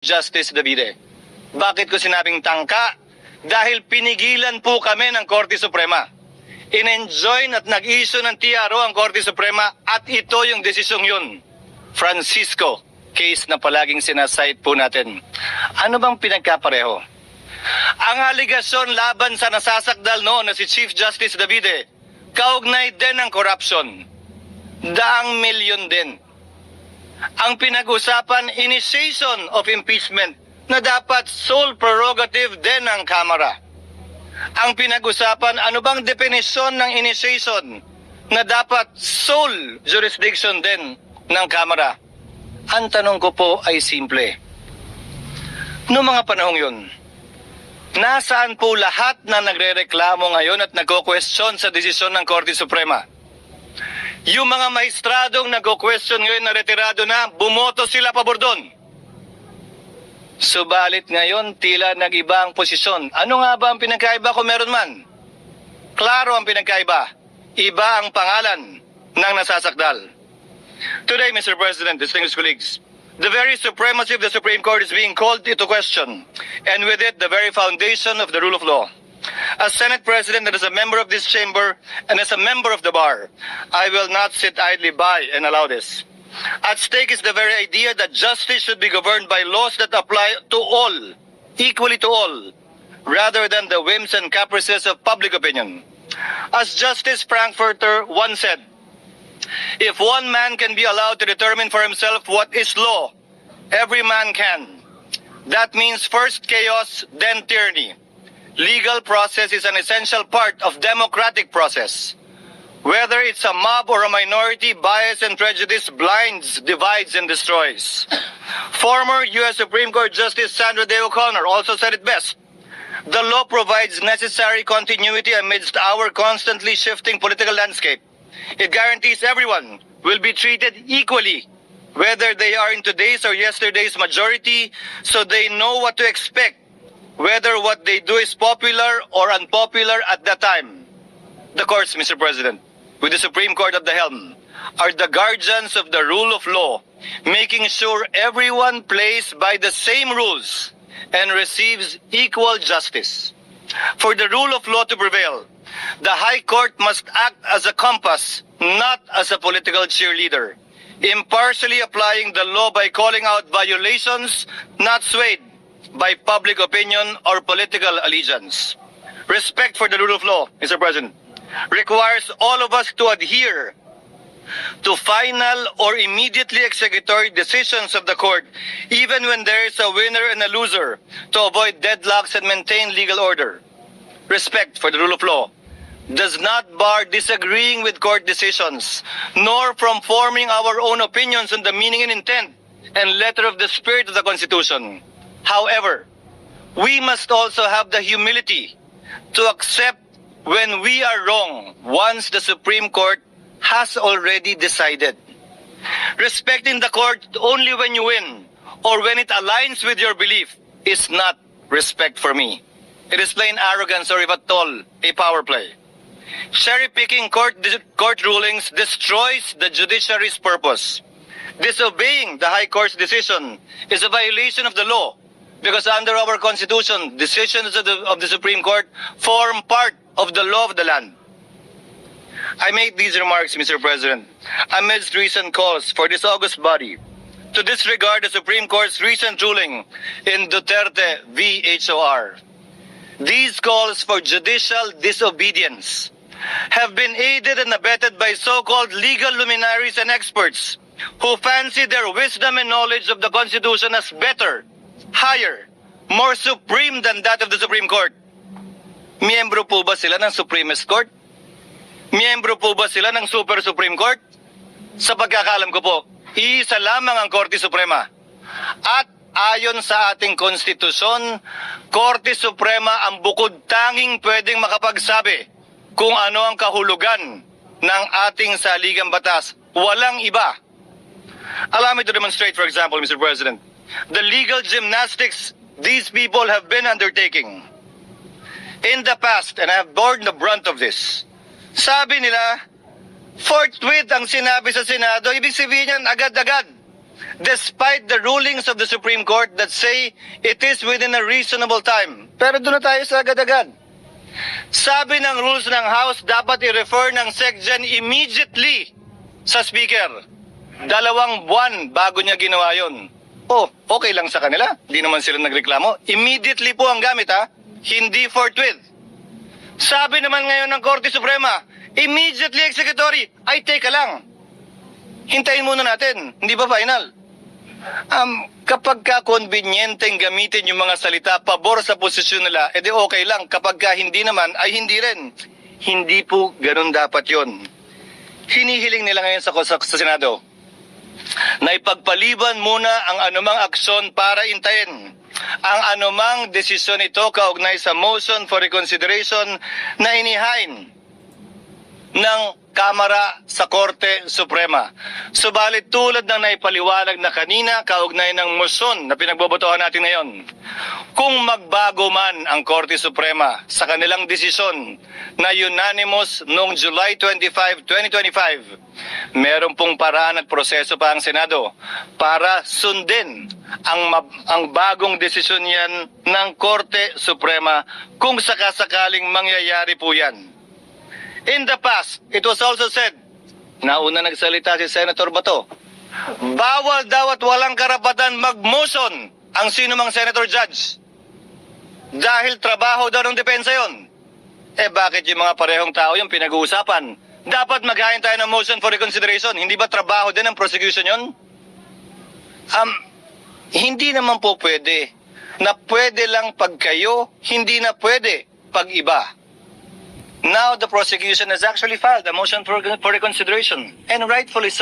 Justice Davide. Bakit ko sinabing tangka? Dahil pinigilan po kami ng Korte Suprema. In-enjoin at nag-issue ng TRO ang Korte Suprema at ito yung desisyong yun. Francisco, case na palaging sinasite po natin. Ano bang pinagkapareho? Ang aligasyon laban sa nasasakdal noon na si Chief Justice Davide, kaugnay din ng corruption. Daang milyon din. Ang pinag-usapan, initiation of impeachment na dapat sole prerogative din ng Kamara. Ang pinag-usapan, ano bang definisyon ng initiation na dapat sole jurisdiction din ng Kamara? Ang tanong ko po ay simple. Noong mga panahong yun, nasaan po lahat na nagrereklamo ngayon at nagko-question sa desisyon ng Korte Suprema? Yung mga maestradong nagko-question ngayon na retirado na, bumoto sila pabor doon. Subalit ngayon, tila nag-iba ang posisyon. Ano nga ba ang pinagkaiba kung meron man? Klaro ang pinagkaiba. Iba ang pangalan ng nasasakdal. Today, Mr. President, distinguished colleagues, the very supremacy of the Supreme Court is being called into question, and with it, the very foundation of the rule of law. As Senate President and as a member of this chamber and as a member of the bar, I will not sit idly by and allow this. At stake is the very idea that justice should be governed by laws that apply to all, equally to all, rather than the whims and caprices of public opinion. As Justice Frankfurter once said, if one man can be allowed to determine for himself what is law, every man can. That means first chaos, then tyranny. Legal process is an essential part of democratic process. Whether it's a mob or a minority, bias and prejudice blinds, divides, and destroys. Former U.S. Supreme Court Justice Sandra Day O'Connor also said it best. The law provides necessary continuity amidst our constantly shifting political landscape. It guarantees everyone will be treated equally, whether they are in today's or yesterday's majority, so they know what to expect, whether what they do is popular or unpopular at that time. The courts, Mr. President, with the Supreme Court at the helm, are the guardians of the rule of law, making sure everyone plays by the same rules and receives equal justice. For the rule of law to prevail, the High Court must act as a compass, not as a political cheerleader, impartially applying the law by calling out violations, not swayed by public opinion or political allegiance. Respect for the rule of law, Mr. President, requires all of us to adhere to final or immediately executory decisions of the court, even when there is a winner and a loser, to avoid deadlocks and maintain legal order. Respect for the rule of law does not bar disagreeing with court decisions, nor from forming our own opinions on the meaning and intent and letter of the spirit of the Constitution. However, we must also have the humility to accept when we are wrong once the Supreme Court has already decided. Respecting the court only when you win or when it aligns with your belief is not respect for me. It is plain arrogance or if at all, a power play. Cherry-picking court, court rulings destroys the judiciary's purpose. Disobeying the High Court's decision is a violation of the law because under our Constitution, decisions of the, of the Supreme Court form part of the law of the land. I made these remarks, Mr. President, amidst recent calls for this august body to disregard the Supreme Court's recent ruling in Duterte v. HOR. These calls for judicial disobedience have been aided and abetted by so-called legal luminaries and experts who fancy their wisdom and knowledge of the Constitution as better, higher, more supreme than that of the Supreme Court. Miyembro po ba sila ng Supremist Court? Miyembro po ba sila ng Super Supreme Court? Sa pagkakalam ko po, iisa lamang ang Korte Suprema. At ayon sa ating konstitusyon, Korte Suprema ang bukod tanging pwedeng makapagsabi kung ano ang kahulugan ng ating saligang batas. Walang iba. Allow me to demonstrate, for example, Mr. President, the legal gymnastics these people have been undertaking. In the past, and I have borne the brunt of this, sabi nila, forthwith ang sinabi sa Senado, ibig sabihin yan agad-agad. despite the rulings of the Supreme Court that say it is within a reasonable time. Pero doon na tayo sa agad-agad. Sabi ng rules ng House, dapat i-refer ng SecGen immediately sa Speaker. Dalawang buwan bago niya ginawa yon. Oh, okay lang sa kanila. Di naman sila nagreklamo. Immediately po ang gamit ha. Hindi forthwith. Sabi naman ngayon ng Korte Suprema, immediately executory. Ay, teka lang. Hintayin muna natin. Hindi ba final? Um, kapag ka convenienteng gamitin yung mga salita pabor sa posisyon nila, edi okay lang. Kapag ka hindi naman, ay hindi rin. Hindi po ganun dapat yon. Hinihiling nila ngayon sa, sa, sa Senado na ipagpaliban muna ang anumang aksyon para intayin ang anumang desisyon ito kaugnay sa motion for reconsideration na inihain ng Kamara sa Korte Suprema. Subalit tulad ng naipaliwanag na kanina kaugnay ng motion na pinagbobotohan natin ngayon, kung magbago man ang Korte Suprema sa kanilang desisyon na unanimous noong July 25, 2025, meron pong paraan at proseso pa ang Senado para sundin ang, ang bagong desisyon yan ng Korte Suprema kung sakasakaling mangyayari po yan. In the past, it was also said, nauna nagsalita si Senator Bato, bawal daw at walang karapatan mag-motion ang sino mang Senator Judge. Dahil trabaho daw ng depensa yon. Eh bakit yung mga parehong tao yung pinag-uusapan? Dapat maghain tayo ng motion for reconsideration. Hindi ba trabaho din ng prosecution yon? Um, hindi naman po pwede na pwede lang pag kayo, hindi na pwede pag iba. Now the prosecution has actually filed a motion for, for reconsideration, and rightfully so.